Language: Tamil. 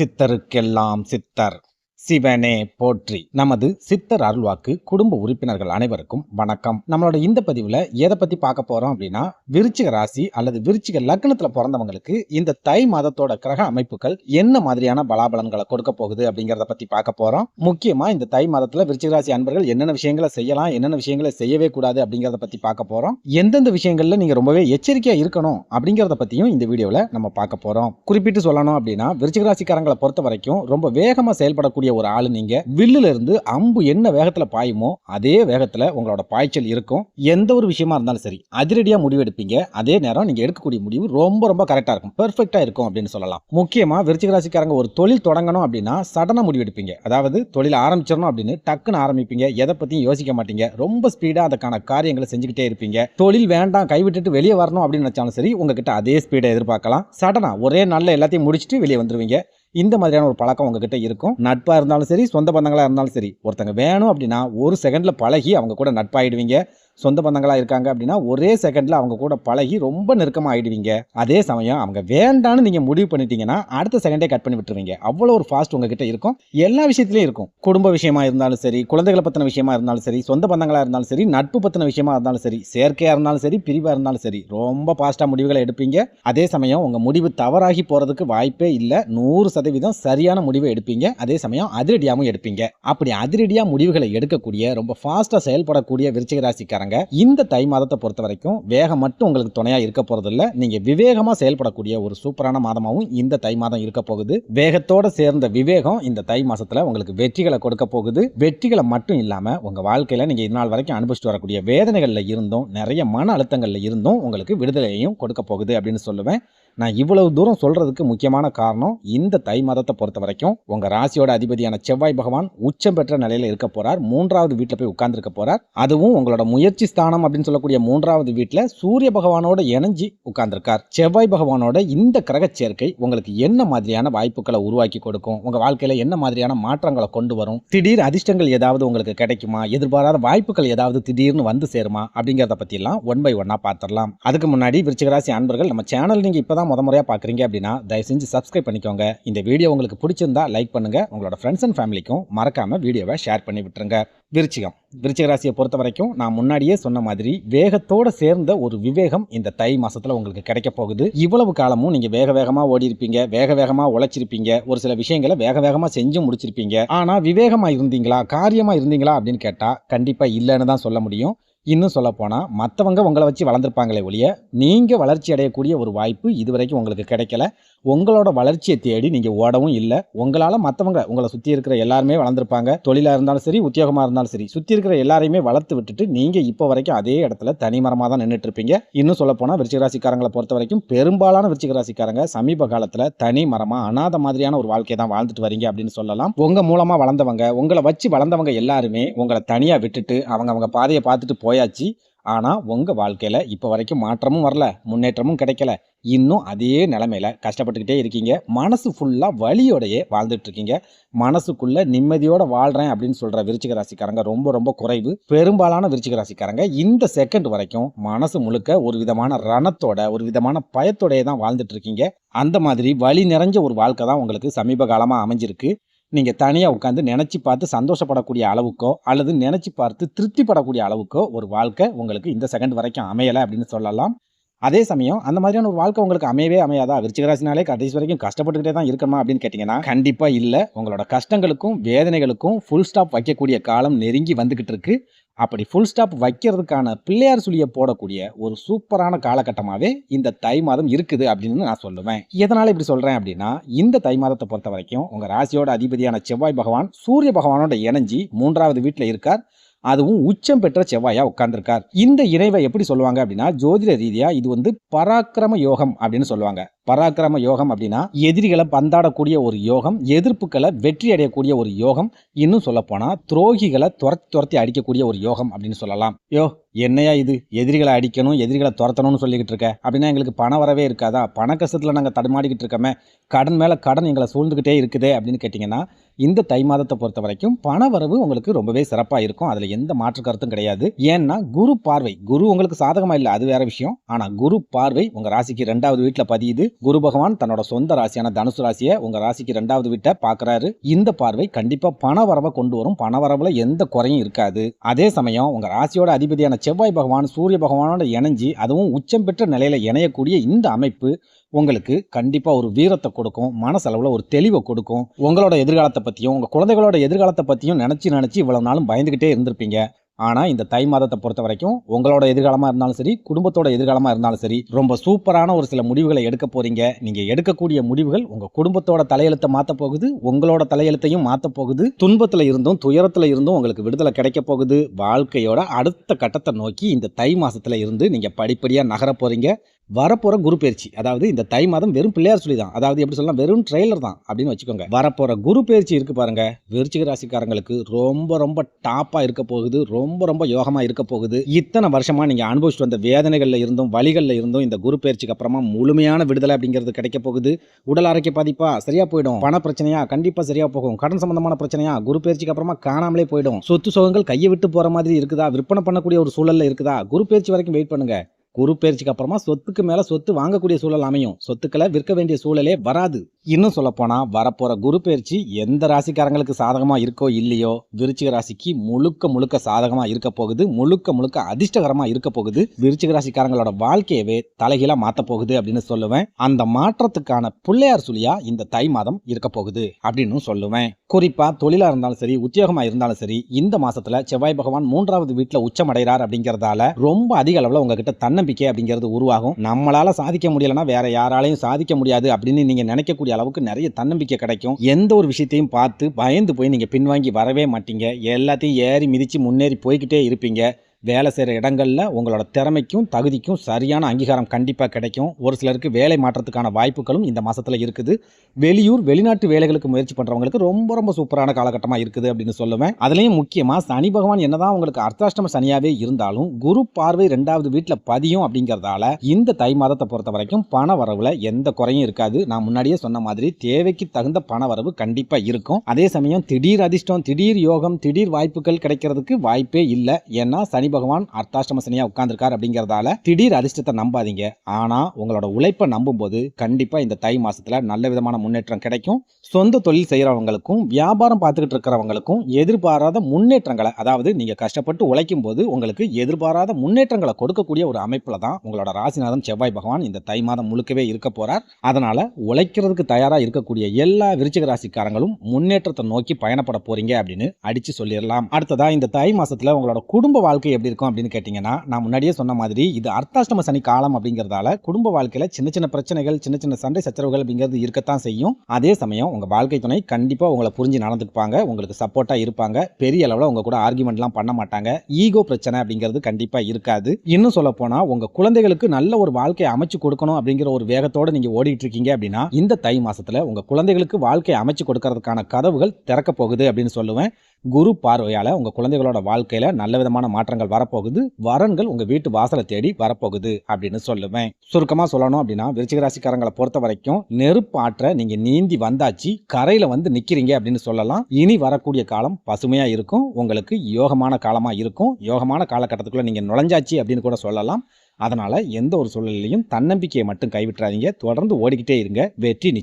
சித்தருக்கெல்லாம் சித்தர். சிவனே போற்றி. நமது சித்தர் அருள்வாக்கு குடும்ப உறுப்பினர்கள் அனைவருக்கும் வணக்கம். நம்மளோட இந்த பதிவுல எதை பத்தி பார்க்க போறோம் அப்படின்னா விருச்சிக ராசி அல்லது விருச்சிக லக்னத்துல பிறந்தவங்களுக்கு இந்த தை மாதத்தோட கிரக அமைப்புகள் என்ன மாதிரியான பலாபலன்களை கொடுக்க போகுது அப்படிங்கறத பத்தி பார்க்க போறோம். முக்கியமா இந்த தை மாதத்துல விருச்சிக ராசி அன்பர்கள் என்னென்ன விஷயங்களை செய்யலாம் என்னென்ன விஷயங்களை செய்யவே கூடாது அப்படிங்கறத பத்தி பார்க்க போறோம். எந்தெந்த விஷயங்கள்ல நீங்க ரொம்பவே எச்சரிக்கையா இருக்கணும் அப்படிங்கறத பத்தியும் இந்த வீடியோல நம்ம பார்க்க போறோம். குறிப்பிட்டு சொல்லணும் அப்படின்னா விருச்சிக ராசிக்காரங்களை பொறுத்த வரைக்கும் ரொம்ப வேகமா செயல்படக்கூடிய ஒரு ஆள் நீங்க. வில்லுல இருந்து அம்பு என்ன வேகத்துல பாயுமோ அதே வேகத்துல உங்களோட பாய்ச்சல் இருக்கும். எந்த ஒரு விஷயமா இருந்தாலும் சரி அதிரடியா முடிவு எடுப்பீங்க. அதே நேரம் நீங்க எடுக்கக்கூடிய முடிவு ரொம்ப ரொம்ப கரெக்டா இருக்கும். பெர்ஃபெக்டா இருக்கும் அப்படின்னு சொல்லலாம். முக்கியமா விருச்சிக ராசிக்காரங்க ஒரு தொழில் தொடங்கணும் அப்படின்னா சடனா முடிவு எடுப்பீங்க. அதாவது தொழில் ஆரம்பிச்சிடணும் அப்படின்னு டக்குன்னு ஆரம்பிப்பீங்க. எதை பத்தியும் யோசிக்க மாட்டீங்க. ரொம்ப ஸ்பீடா அதுக்கான காரியங்களை செஞ்சுக்கிட்டே இருப்பீங்க. தொழில் வேண்டாம் கைவிட்டுட்டு வெளியே வரணும் அப்படின்னு நினைச்சாலும் சரி உங்ககிட்ட அதே ஸ்பீடை எதிர்பார்க்கலாம். சடனா ஒரே நாள்ல எல்லாத்தையும் முடிச்சுட்டு வெளியே வந்துருவீங்க. இந்த மாதிரியான ஒரு பழக்கம் உங்ககிட்ட இருக்கும். நட்பாக இருந்தாலும் சரி சொந்த பந்தங்களாக இருந்தாலும் சரி ஒருத்தங்க வேணும் அப்படின்னா ஒரு செகண்டில் பழகி அவங்க கூட நட்பாயிடுவீங்க. சொந்த பந்தங்களாக இருக்காங்க அப்படின்னா ஒரே செகண்டில் அவங்க கூட பழகி ரொம்ப நெருக்கமாக ஆகிடுவீங்க அதே சமயம் அவங்க வேண்டான்னு நீங்கள் முடிவு பண்ணிட்டீங்கன்னா அடுத்த செகண்டே கட் பண்ணி விட்டுருவீங்க. அவ்வளோ ஒரு ஃபாஸ்ட் உங்ககிட்ட இருக்கும். எல்லா விஷயத்திலையும் இருக்கும். குடும்ப விஷயமா இருந்தாலும் சரி குழந்தைகளை பற்றின விஷயமா இருந்தாலும் சரி சொந்த பந்தங்களாக இருந்தாலும் சரி நட்பு பற்றின விஷயமா இருந்தாலும் சரி செயற்கையாக இருந்தாலும் சரி பிரிவாக இருந்தாலும் சரி ரொம்ப ஃபாஸ்ட்டாக முடிவுகளை எடுப்பீங்க. அதே சமயம் உங்கள் முடிவு தவறாகி போகிறதுக்கு வாய்ப்பே இல்லை. நூறு சதவீதம் சரியான முடிவை எடுப்பீங்க. அதே சமயம் அதிரடியாகவும் எடுப்பீங்க. அப்படி அதிரடியாக முடிவுகளை எடுக்கக்கூடிய ரொம்ப ஃபாஸ்ட்டாக செயல்படக்கூடிய விருச்சிக ராசிக்காரங்க இந்த தை மாதத்தை பொறுத்த வரைக்கும் வேகம் மட்டும் உங்களுக்கு துணையா இருக்க போறதில்ல. நீங்க விவேகமா செயல்படக்கூடிய ஒரு சூப்பரான மாதமாகவும் இந்த தை மாதம் இருக்க போகுது. வேகத்தோட சேர்ந்த விவேகம் இந்த தை மாசத்துல உங்களுக்கு வெற்றிகளை கொடுக்க போகுது. வெற்றிகளை மட்டும் இல்லாம உங்க வாழ்க்கையில நீங்க இது நாள் வரைக்கும் அனுபவிச்சுட்டு வரக்கூடிய வேதனைகள்ல இருந்தும் நிறைய மன அழுத்தங்கள்ல இருந்தும் உங்களுக்கு விடுதலையையும் கொடுக்க போகுது அப்படின்னு சொல்லுவேன். நான் இவ்வளவு தூரம் சொல்றதுக்கு முக்கியமான காரணம் இந்த தை மாதத்தை பொறுத்த வரைக்கும் உங்க ராசியோட அதிபதியான செவ்வாய் பகவான் உச்சம் பெற்ற நிலையில இருக்க போறார். மூன்றாவது வீட்டில் போய் உட்கார்ந்துருக்க போறார். அதுவும் உங்களோட முயற்சி ஸ்தானம் அப்படின்னு சொல்லக்கூடிய மூன்றாவது வீட்டில் சூரிய பகவானோட இணைஞ்சி உட்கார்ந்துருக்கார். செவ்வாய் பகவானோட இந்த கிரக சேர்க்கை உங்களுக்கு என்ன மாதிரியான வாய்ப்புகளை உருவாக்கி கொடுக்கும்? உங்க வாழ்க்கையில என்ன மாதிரியான மாற்றங்களை கொண்டு வரும்? திடீர் அதிர்ஷ்டங்கள் ஏதாவது உங்களுக்கு கிடைக்குமா? எதிர்பாராத வாய்ப்புகள் ஏதாவது திடீர்னு வந்து சேருமா? அப்படிங்கிறத பத்தி எல்லாம் ஒன் பை ஒன்னா பார்த்துடலாம். அதுக்கு முன்னாடி விருச்சிகராசி அன்பர்கள் நம்ம சேனல் நீங்க முத முறையாக பார்க்குறீங்க அப்படின்னா தயவு செஞ்சு சப்ஸ்கிரைப் பண்ணிக்கோங்க. இந்த வீடியோ உங்களுக்கு பிடிச்சிருந்தா லைக் பண்ணுங்கள் உங்களோட ஃப்ரெண்ட்ஸ் அண்ட் ஃபேமிலிக்கும் மறக்காமல் வீடியோவை ஷேர் பண்ணி விட்டுருங்க. விருச்சிகம். விருச்சிக ராசியை பொறுத்த வரைக்கும் நான் முன்னாடியே சொன்ன மாதிரி வேகத்தோடு சேர்ந்த ஒரு விவேகம் இந்த தை மாதத்தில் உங்களுக்கு கிடைக்க போகுது. இவ்வளவு காலமும் நீங்கள் வேக வேகமாக ஓடி இருப்பீங்க வேக வேகமாக உழைச்சிருப்பீங்க ஒரு சில விஷயங்களை வேக வேகமாக செஞ்சு முடிச்சிருப்பீங்க. ஆனால் விவேகமாக இருந்தீங்களா காரியமாக இருந்தீங்களா அப்படின்னு கேட்டால் கண்டிப்பாக இல்லைன்னு தான் சொல்ல முடியும். இன்னும் சொல்லப்போனால் மற்றவங்க உங்களை வச்சு வளர்ந்துருப்பாங்களே ஒழிய நீங்கள் வளர்ச்சி அடையக்கூடிய ஒரு வாய்ப்பு இது வரைக்கும் உங்களுக்கு கிடைக்கல. உங்களோட வளர்ச்சியை தேடி நீங்கள் ஓடவும் இல்லை. உங்களால் மற்றவங்க உங்களை சுற்றி இருக்கிற எல்லாருமே வளர்ந்துருப்பாங்க. தொழிலாக இருந்தாலும் சரி உத்தியோகமாக இருந்தாலும் சரி சுற்றி இருக்கிற எல்லாரையுமே வளர்த்து விட்டுட்டு நீங்கள் இப்போ வரைக்கும் அதே இடத்துல தனிமரமாக தான் நின்றுட்டு இருப்பீங்க இன்னும் சொல்ல போனால் விருச்சிகராசிக்காரங்களை பொறுத்த வரைக்கும் பெரும்பாலான விருச்சிகராசிக்காரங்க சமீப காலத்தில் தனி மரமாக அனாத மாதிரியான ஒரு வாழ்க்கையை தான் வாழ்ந்துட்டு வரீங்க அப்படின்னு சொல்லலாம். உங்கள் மூலமாக வளர்ந்தவங்க உங்களை வச்சு வளர்ந்தவங்க எல்லாருமே உங்களை தனியாக விட்டுட்டு அவங்க அவங்க பாதையை பார்த்துட்டு போயாச்சு. ஆனால் உங்கள் வாழ்க்கையில் இப்போ வரைக்கும் மாற்றமும் வரல முன்னேற்றமும் கிடைக்கல. இன்னும் அதே நிலமையில கஷ்டப்பட்டுக்கிட்டே இருக்கீங்க. மனசு ஃபுல்லாக வழியோடையே வாழ்ந்துட்டு இருக்கீங்க நிம்மதியோடு வாழ்கிறேன் அப்படின்னு சொல்கிற விருச்சிக ராசிக்காரங்க ரொம்ப ரொம்ப குறைவு. பெரும்பாலான விருச்சிக ராசிக்காரங்க இந்த செகண்ட் வரைக்கும் மனசு முழுக்க ஒரு விதமான ரணத்தோட ஒரு விதமான பயத்தோடையே தான் வாழ்ந்துட்டு இருக்கீங்க அந்த மாதிரி வழி நிறைஞ்ச ஒரு வாழ்க்கை தான் உங்களுக்கு சமீப காலமாக அமைஞ்சிருக்கு. நீங்கள் தனியாக உட்காந்து நினச்சி பார்த்து சந்தோஷப்படக்கூடிய அளவுக்கோ அல்லது நினச்சி பார்த்து திருப்திப்படக்கூடிய அளவுக்கோ ஒரு வாழ்க்கை உங்களுக்கு இந்த செகண்ட் வரைக்கும் அமையலை அப்படின்னு சொல்லலாம். அதே சமயம் அந்த மாதிரியான ஒரு வாழ்க்கை உங்களுக்கு அமையவே அமையாதா? விருச்சிகராசினாலே கடைசி வரைக்கும் கஷ்டப்பட்டுக்கிட்டே தான் இருக்கணுமா அப்படின்னு கேட்டிங்கன்னா கண்டிப்பாக இல்லை. உங்களோட கஷ்டங்களுக்கும் வேதனைகளுக்கும் ஃபுல் ஸ்டாப் வைக்கக்கூடிய காலம் நெருங்கி வந்துக்கிட்டு இருக்குது அப்படி ஃபுல் ஸ்டாப் வைக்கிறதுக்கான பிள்ளையார் சுழியை போடக்கூடிய ஒரு சூப்பரான காலகட்டமாகவே இந்த தை மாதம் இருக்குது அப்படின்னு நான் சொல்லுவேன். எதனால் இப்படி சொல்கிறேன் அப்படின்னா இந்த தை மாதத்தை பொறுத்த வரைக்கும் உங்கள் ராசியோட அதிபதியான செவ்வாய் பகவான் சூரிய பகவானோட இணைஞ்சி மூன்றாவது வீட்டில் இருக்கார். அதுவும் உச்சம் பெற்ற செவ்வாயா உட்கார்ந்திருக்கார். இந்த இணைவை எப்படி சொல்லுவாங்க அப்படின்னா ஜோதிட ரீதியா இது வந்து பராக்கிரம யோகம் அப்படின்னு சொல்லுவாங்க. பராக்கிரம யோகம் அப்படின்னா எதிரிகளை பந்தாடக்கூடிய ஒரு யோகம் எதிர்ப்புகளை வெற்றி அடையக்கூடிய ஒரு யோகம் இன்னும் சொல்ல போனா துரோகிகளை துரத்தி துரத்தி அடிக்கக்கூடிய ஒரு யோகம் அப்படின்னு சொல்லலாம். யோ என்னையா இது? எதிரிகளை அடிக்கணும் எதிரிகளை துரத்தணும்னு சொல்லிக்கிட்டு இருக்க. அப்படின்னா எங்களுக்கு பணம் வரவே இருக்காதா? பண கஷ்டத்தில் நாங்கள் தடுமாடிக்கிட்டு இருக்கோமே. கடன் மேலே கடன் எங்களை சூழ்ந்துக்கிட்டே இருக்குதே அப்படின்னு கேட்டிங்கன்னா இந்த தை மாதத்தை பொறுத்த வரைக்கும் பண வரவு உங்களுக்கு ரொம்பவே சிறப்பாக இருக்கும். அதில் எந்த மாற்று கருத்தும் கிடையாது. ஏன்னா குரு பார்வை. குரு உங்களுக்கு சாதகமாக இல்லை அது வேற விஷயம். ஆனால் குரு பார்வை உங்கள் ராசிக்கு ரெண்டாவது வீட்டில் பதியுது. குரு பகவான் தன்னோட சொந்த ராசியான தனுசு ராசியை உங்கள் ராசிக்கு ரெண்டாவது வீட்டை பார்க்குறாரு. இந்த பார்வை கண்டிப்பாக பண வரவை கொண்டு வரும். பண வரவில் எந்த குறையும் இருக்காது. அதே சமயம் உங்கள் ராசியோட அதிபதியான செவ்வாய் பகவான் சூரிய பகவானோட இணைஞ்சு அதுவும் உச்சம் பெற்ற நிலையில இணையக்கூடிய இந்த அமைப்பு உங்களுக்கு கண்டிப்பாக ஒரு வீரத்தை கொடுக்கும் மனசளவில் ஒரு தெளிவை கொடுக்கும். உங்களோட எதிர்காலத்தை பற்றியும் உங்கள் குழந்தைகளோட எதிர்காலத்தை பற்றியும் நினச்சி நினச்சி இவ்வளோ நாளும் பயந்துக்கிட்டே இருந்திருப்பீங்க. ஆனால் இந்த தை மாதத்தை பொறுத்த வரைக்கும் உங்களோட எதிர்காலமாக இருந்தாலும் சரி குடும்பத்தோட எதிர்காலமாக இருந்தாலும் சரி ரொம்ப சூப்பரான ஒரு சில முடிவுகளை எடுக்க போகிறீங்க நீங்கள் எடுக்கக்கூடிய முடிவுகள் உங்கள் குடும்பத்தோட தலையெழுத்தை மாற்ற போகுது உங்களோட தலையெழுத்தையும் மாற்ற போகுது. துன்பத்தில் இருந்தும் துயரத்தில் இருந்தும் உங்களுக்கு விடுதலை கிடைக்க போகுது. வாழ்க்கையோட அடுத்த கட்டத்தை நோக்கி இந்த தை மாதத்தில் இருந்து நீங்கள் படிப்படியாக நகர போகிறீங்க வரப்போற குரு பயிற்சி. அதாவது இந்த தை மாதம் வெறும் பிள்ளையார் சொல்லி தான். அதாவது எப்படி சொல்லலாம்? வெறும் ட்ரெய்லர் தான் அப்படின்னு வச்சுக்கோங்க. வரப்போற குரு பயிற்சி இருக்கு பாருங்க. விருச்சிக ராசிக்காரங்களுக்கு ரொம்ப ரொம்ப டாப்பா இருக்க போகுது. ரொம்ப ரொம்ப யோகமா இருக்க போகுது. இத்தனை வருஷமா நீங்க அனுபவிச்சுட்டு வந்த வேதனைகள்ல இருந்தும் வழிகள்ல இருந்தும் இந்த குரு பயிற்சிக்கு அப்புறமா முழுமையான விடுதலை அப்படிங்கிறது கிடைக்க போகுது. உடல் ஆரோக்கிய பாதிப்பா சரியா போயிடும். பண பிரச்சனையா கண்டிப்பா சரியா போகும். கடன் சம்பந்தமான பிரச்சனையா குரு பயிற்சிக்கு அப்புறமா காணாமலே போயிடும். சொத்து சுகங்கள் கையை விட்டு போற மாதிரி இருக்குதா? விற்பனை பண்ணக்கூடிய ஒரு சூழல்ல இருக்குதா? குரு பயிற்சி வரைக்கும் வெயிட் பண்ணுங்க. குரு பயிற்சிக்கு அப்புறமா சொத்துக்கு மேல சொத்து வாங்கக்கூடிய சூழல் அமையும். சொத்துக்களை விற்க வேண்டிய சூழலே வராது. இன்னும் சொல்ல போனா வரப்போற குரு பயிற்சி எந்த ராசிக்காரங்களுக்கு சாதகமா இருக்கோ இல்லையோ விருச்சிக ராசிக்கு முழுக்க முழுக்க சாதகமா இருக்க போகுது. முழுக்க முழுக்க அதிர்ஷ்டகரமா இருக்க போகுது. விருச்சிக ராசிக்காரங்களோட வாழ்க்கையவே தலைகீழா மாத்த போகுது அப்படின்னு சொல்லுவேன். அந்த மாற்றத்துக்கான பிள்ளையார் சுழியா இந்த தை மாதம் இருக்க போகுது அப்படின்னு சொல்லுவேன். குறிப்பா தொழிலா இருந்தாலும் சரி உத்தியோகமா இருந்தாலும் சரி இந்த மாசத்துல செவ்வாய் பகவான் மூன்றாவது வீட்டுல உச்சமடைகிறார் அப்படிங்கிறதால அப்படிங்கறதால ரொம்ப அதிக அளவுல உங்ககிட்ட தன்னம்பிக்கை அப்படிங்கிறது உருவாகும். நம்மளால சாதிக்க முடியலன்னா வேற யாராலையும் சாதிக்க முடியாது அப்படின்னு நீங்க நினைக்கக்கூடிய அளவுக்கு நிறைய தன்னம்பிக்கை கிடைக்கும். எந்த ஒரு விஷயத்தையும் பார்த்து பயந்து போய் நீங்க பின்வாங்கி வரவே மாட்டீங்க. எல்லாத்தையும் ஏறி மிதிச்சு முன்னேறி போய்கிட்டே இருப்பீங்க. வேலை செய்கிற இடங்களில் உங்களோட திறமைக்கும் தகுதிக்கும் சரியான அங்கீகாரம் கண்டிப்பாக கிடைக்கும். ஒரு சிலருக்கு வேலை மாற்றத்துக்கான வாய்ப்புகளும் இந்த மாதத்தில் இருக்குது. வெளியூர் வெளிநாட்டு வேலைகளுக்கு முயற்சி பண்ணுறவங்களுக்கு ரொம்ப ரொம்ப சூப்பரான காலகட்டமாக இருக்குது அப்படின்னு சொல்லுவேன். அதுலேயும் முக்கியமாக சனி பகவான் என்னதான் உங்களுக்கு அர்த்தாஷ்டம சனியாகவே இருந்தாலும் குரு பார்வை ரெண்டாவது வீட்டில் பதியும் அப்படிங்கிறதால இந்த தை மாதத்தை பொறுத்த வரைக்கும் பண வரவுல எந்த குறையும் இருக்காது. நான் முன்னாடியே சொன்ன மாதிரி தேவைக்கு தகுந்த பண வரவு கண்டிப்பாக இருக்கும். அதே சமயம் திடீர் அதிர்ஷ்டம் திடீர் யோகம் திடீர் வாய்ப்புகள் கிடைக்கிறதுக்கு வாய்ப்பே இல்லை. ஏன்னா சனி பகவான் அர்த்தாஷ்டம சனியா உட்கார்ந்துருக்கார் அப்படிங்கறதால திடீர் அதிர்ஷ்டத்தை நம்பாதீங்க. ஆனா உங்களோட உழைப்பை நம்பும் போது கண்டிப்பா இந்த தை மாசத்துல நல்ல விதமான முன்னேற்றம் கிடைக்கும். சொந்த தொழில் செய்யறவங்களுக்கும் வியாபாரம் பார்த்துக்கிட்டு இருக்கிறவங்களுக்கும் எதிர்பாராத முன்னேற்றங்களை அதாவது நீங்க கஷ்டப்பட்டு உழைக்கும் போது உங்களுக்கு எதிர்பாராத முன்னேற்றங்களை கொடுக்கக்கூடிய ஒரு அமைப்புல தான் உங்களோட ராசிநாதன் செவ்வாய் பகவான் இந்த தை மாதம் முழுக்கவே இருக்க போறார். அதனால உழைக்கிறதுக்கு தயாரா இருக்கக்கூடிய எல்லா விருச்சிக ராசிக்காரங்களும் முன்னேற்றத்தை நோக்கி பயணப்பட போறீங்க அப்படின்னு அடிச்சு சொல்லிடலாம். அடுத்ததா இந்த தை மாசத்துல உங்களோட குடும்ப வாழ்க்கை எப்படி இருக்கும் அப்படின்னு கேட்டிங்கன்னா நான் முன்னாடியே சொன்ன மாதிரி இது அர்த்தாஷ்டம சனி காலம் அப்படிங்கிறதால குடும்ப வாழ்க்கையில் சின்ன சின்ன பிரச்சனைகள் சின்ன சின்ன சண்டை சச்சரவுகள் அப்படிங்கிறது இருக்கத்தான் செய்யும். அதே சமயம் உங்கள் வாழ்க்கை துணை கண்டிப்பாக உங்களை புரிஞ்சு நடந்துக்குப்பாங்க உங்களுக்கு சப்போர்ட்டாக இருப்பாங்க. பெரிய அளவில் உங்கள் கூட ஆர்குமெண்ட்லாம் பண்ண மாட்டாங்க. ஈகோ பிரச்சனை அப்படிங்கிறது கண்டிப்பாக இருக்காது. இன்னும் சொல்ல போனால் உங்கள் குழந்தைகளுக்கு நல்ல ஒரு வாழ்க்கையை அமைச்சு கொடுக்கணும் அப்படிங்கிற ஒரு வேகத்தோடு நீங்கள் ஓடிட்டு இருக்கீங்க அப்படின்னா இந்த தை மாதத்தில் உங்கள் குழந்தைகளுக்கு வாழ்க்கையை அமைச்சு கொடுக்கறதுக்கான கதவுகள் திறக்க போகுது அப்படின்னு சொல்லுவேன். குரு பார்வையால் உங்கள் குழந்தைகளோட வாழ்க்கையில் நல்ல விதமான மாற்றங்கள் வரப்போகுது. வரன்கள் உங்கள் வீட்டு வாசலை தேடி வரப்போகுது அப்படின்னு சொல்லுவேன். சுருக்கமாக சொல்லணும் அப்படின்னா விருச்சிக ராசிக்காரங்களை பொறுத்த வரைக்கும் நெருப்பு ஆற்ற நீங்கள் நீந்தி வந்தாச்சு கரையில் வந்து நிற்கிறீங்க அப்படின்னு சொல்லலாம். இனி வரக்கூடிய காலம் பசுமையாக இருக்கும். உங்களுக்கு யோகமான காலமாக இருக்கும். யோகமான காலகட்டத்துக்குள்ளே நீங்கள் நுழைஞ்சாச்சு அப்படின்னு கூட சொல்லலாம். அதனால் எந்த ஒரு சூழ்நிலையிலையும் தன்னம்பிக்கையை மட்டும் கைவிட்டுறாதீங்க. தொடர்ந்து ஓடிக்கிட்டே இருங்க. வெற்றி நிச்சயம்